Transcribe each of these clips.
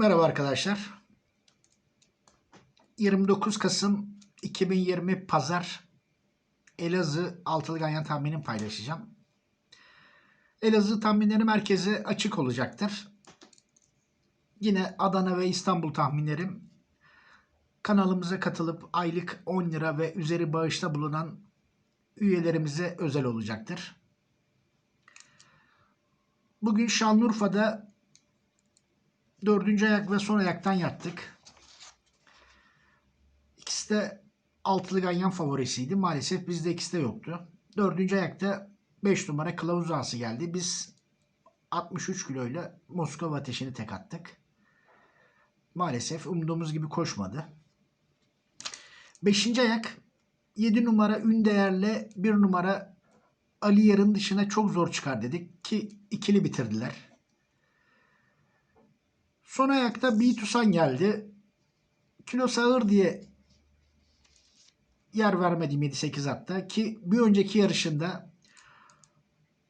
Merhaba arkadaşlar. 29 Kasım 2020 Pazar Elazığ altılı ganyan tahminimi paylaşacağım. Elazığ tahminleri merkezi açık olacaktır. Yine Adana ve İstanbul tahminlerim kanalımıza katılıp aylık 10 lira ve üzeri bağışta bulunan üyelerimize özel olacaktır. Bugün Şanlıurfa'da dördüncü ayak ve son ayaktan yattık. İkisi de altılı ganyan favorisiydi. Maalesef bizde ikisi de yoktu. Dördüncü ayakta 5 numara kılavuz ağası geldi. Biz 63 kiloyla Moskova ateşini tek attık. Maalesef umduğumuz gibi koşmadı. Beşinci ayak 7 numara ün değerle 1 numara Ali Yarın dışına çok zor çıkar dedik ki ikili bitirdiler. Son ayakta Bitusan geldi. Kilosu ağır diye yer vermedim 7-8 hatta ki bir önceki yarışında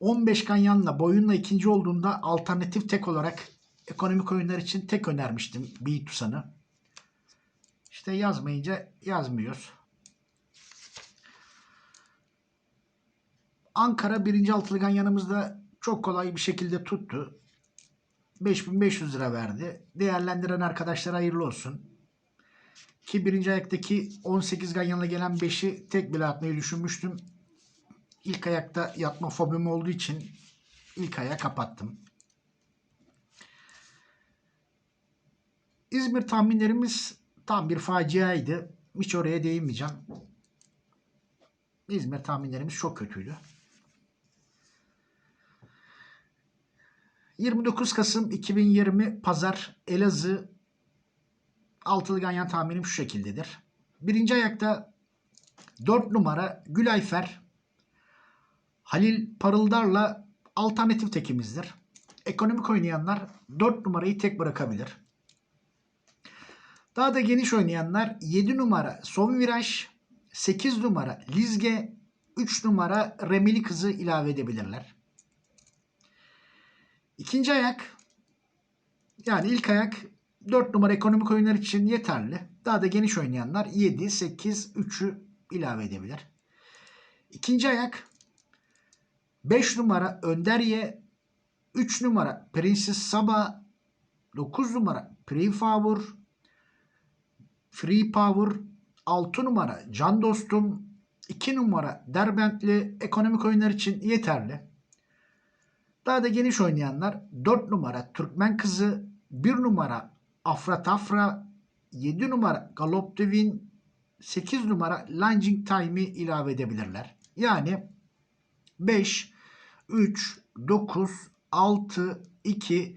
15 ganyanla boyunla ikinci olduğunda alternatif tek olarak ekonomik oyunlar için tek önermiştim Bitusan'ı. İşte yazmayınca yazmıyoruz. Ankara birinci altılı ganyanımızda çok kolay bir şekilde tuttu. 5500 lira verdi. Değerlendiren arkadaşlara hayırlı olsun. Ki birinci ayaktaki 18 ganyanla gelen 5'i tek bile atmayı düşünmüştüm. İlk ayakta yatma fobim olduğu için ilk ayağı kapattım. İzmir tahminlerimiz tam bir faciaydı. Hiç oraya değinmeyeceğim. İzmir tahminlerimiz çok kötüydü. 29 Kasım 2020 Pazar Elazığ altılı ganyan tahminim şu şekildedir. Birinci ayakta 4 numara Gülayfer Halil Parıldar'la alternatif tekimizdir. Ekonomik oynayanlar 4 numarayı tek bırakabilir. Daha da geniş oynayanlar 7 numara Son Viraj, 8 numara Lizge, 3 numara Remeli Kızı ilave edebilirler. İkinci ayak yani ilk ayak 4 numara ekonomik oyunlar için yeterli. Daha da geniş oynayanlar 7, 8, 3'ü ilave edebilir. İkinci ayak 5 numara Önderye, 3 numara Prenses Saba, 9 numara Prefavor, Free Power, 6 numara Can Dostum, 2 numara Derbentli ekonomik oyunlar için yeterli. Daha da geniş oynayanlar 4 numara Türkmen Kızı, 1 numara Afra Tafra, 7 numara Galop Devin, 8 numara Lunging Time'i ilave edebilirler. Yani 5, 3, 9, 6, 2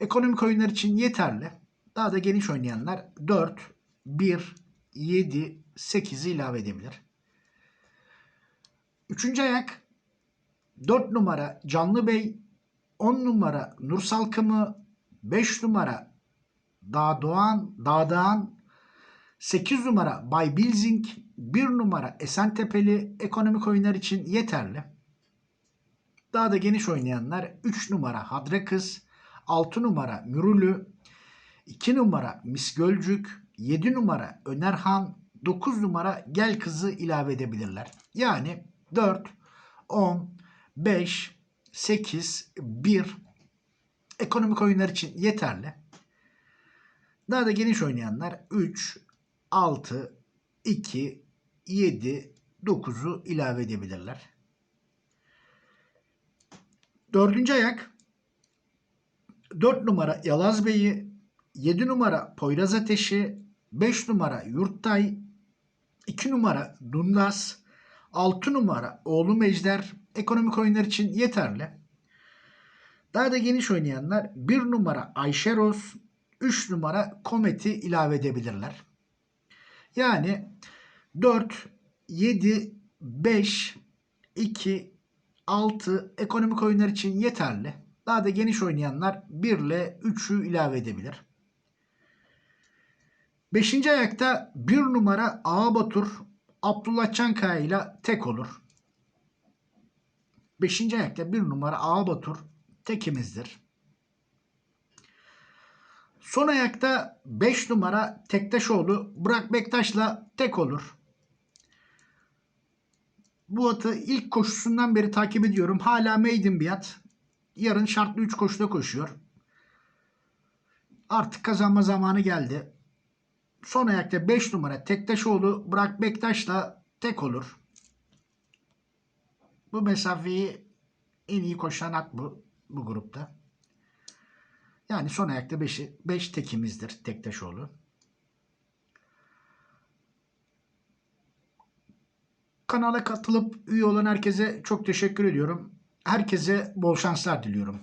ekonomik oyunlar için yeterli. Daha da geniş oynayanlar 4, 1, 7, 8'i ilave edebilir. Üçüncü ayak 4 numara Canlı Bey, 10 numara Nur Salkımı, 5 numara Dağ Doğan, Dağdağan, 8 numara Bay Bilzing, 1 numara Esentepeli ekonomik oyunlar için yeterli. Daha da geniş oynayanlar 3 numara Hadre Kız, 6 numara Mürülü, 2 numara Mis Gölcük, 7 numara Önerhan, 9 numara Gel Kızı ilave edebilirler. Yani 4, 10, 5, 8, 1 ekonomik oyunlar için yeterli. Daha da geniş oynayanlar 3, 6, 2, 7, 9'u ilave edebilirler. Dördüncü ayak 4 numara Yalaz Bey'i, 7 numara Poyraz Ateşi, 5 numara Yurttay, 2 numara Dundas, 6 numara Oğlu Mejder ekonomik oyunlar için yeterli. Daha da geniş oynayanlar 1 numara Ayşe Roz, 3 numara Komet'i ilave edebilirler. Yani 4, 7, 5, 2, 6 ekonomik oyunlar için yeterli. Daha da geniş oynayanlar 1 ile 3'ü ilave edebilir. Beşinci ayakta 1 numara Ağa Batur Abdullah Çankaya ile tek olur. Beşinci ayakta 1 numara Ağa Batur tekimizdir. Son ayakta 5 numara Tektaşoğlu Burak Bektaş'la tek olur. Bu atı ilk koşusundan beri takip ediyorum. Hala maiden bir at. Yarın şartlı 3 koşuda koşuyor. Artık kazanma zamanı geldi. Son ayakta 5 numara Tektaşoğlu Burak Bektaş'la tek olur. Bu mesafeyi en iyi koşan at bu, bu grupta. Yani son ayakta 5'i 5 tekimizdir Tektaşoğlu. Kanala katılıp üye olan herkese çok teşekkür ediyorum. Herkese bol şanslar diliyorum.